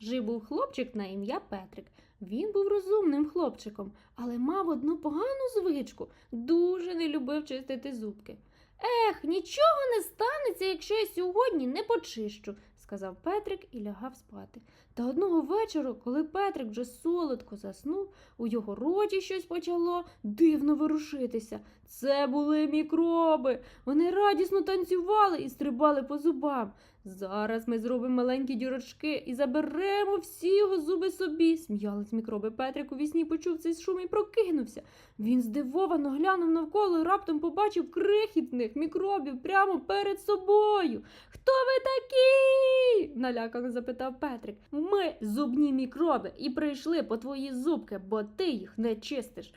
Жив був хлопчик на ім'я Петрик. Він був розумним хлопчиком, але мав одну погану звичку дуже не любив чистити зубки. Ех, нічого не станеться, якщо я сьогодні не почищу, сказав Петрик і лягав спати. Та одного вечора, коли Петрик вже солодко заснув, у його роті щось почало дивно ворушитися. Це були мікроби. Вони радісно танцювали і стрибали по зубам. Зараз ми зробимо маленькі дірочки і заберемо всі його зуби собі. Сміялись мікроби. Петрик у вісні почув цей шум і прокинувся. Він здивовано глянув навколо і раптом побачив крихітних мікробів прямо перед собою. Хто? Налякано запитав Петрик. Ми зубні мікроби і прийшли по твої зубки, бо ти їх не чистиш.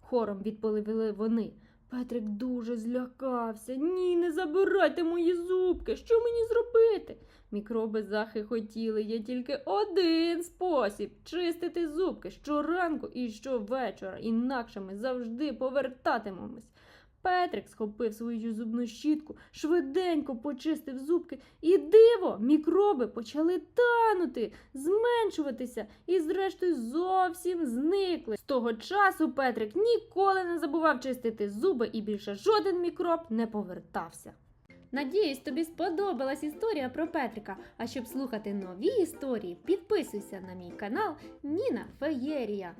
Хором відповіли вони. Петрик дуже злякався. Ні, не забирайте мої зубки. Що мені зробити? Мікроби захихотіли. Є тільки один спосіб чистити зубки щоранку і щовечора, інакше ми завжди повертатимемось. Петрик схопив свою зубну щітку, швиденько почистив зубки, і диво, мікроби почали танути, зменшуватися і, зрештою, зовсім зникли. З того часу Петрик ніколи не забував чистити зуби і більше жоден мікроб не повертався. Надіюсь, тобі сподобалась історія про Петрика. А щоб слухати нові історії, підписуйся на мій канал Ніна Феєрія.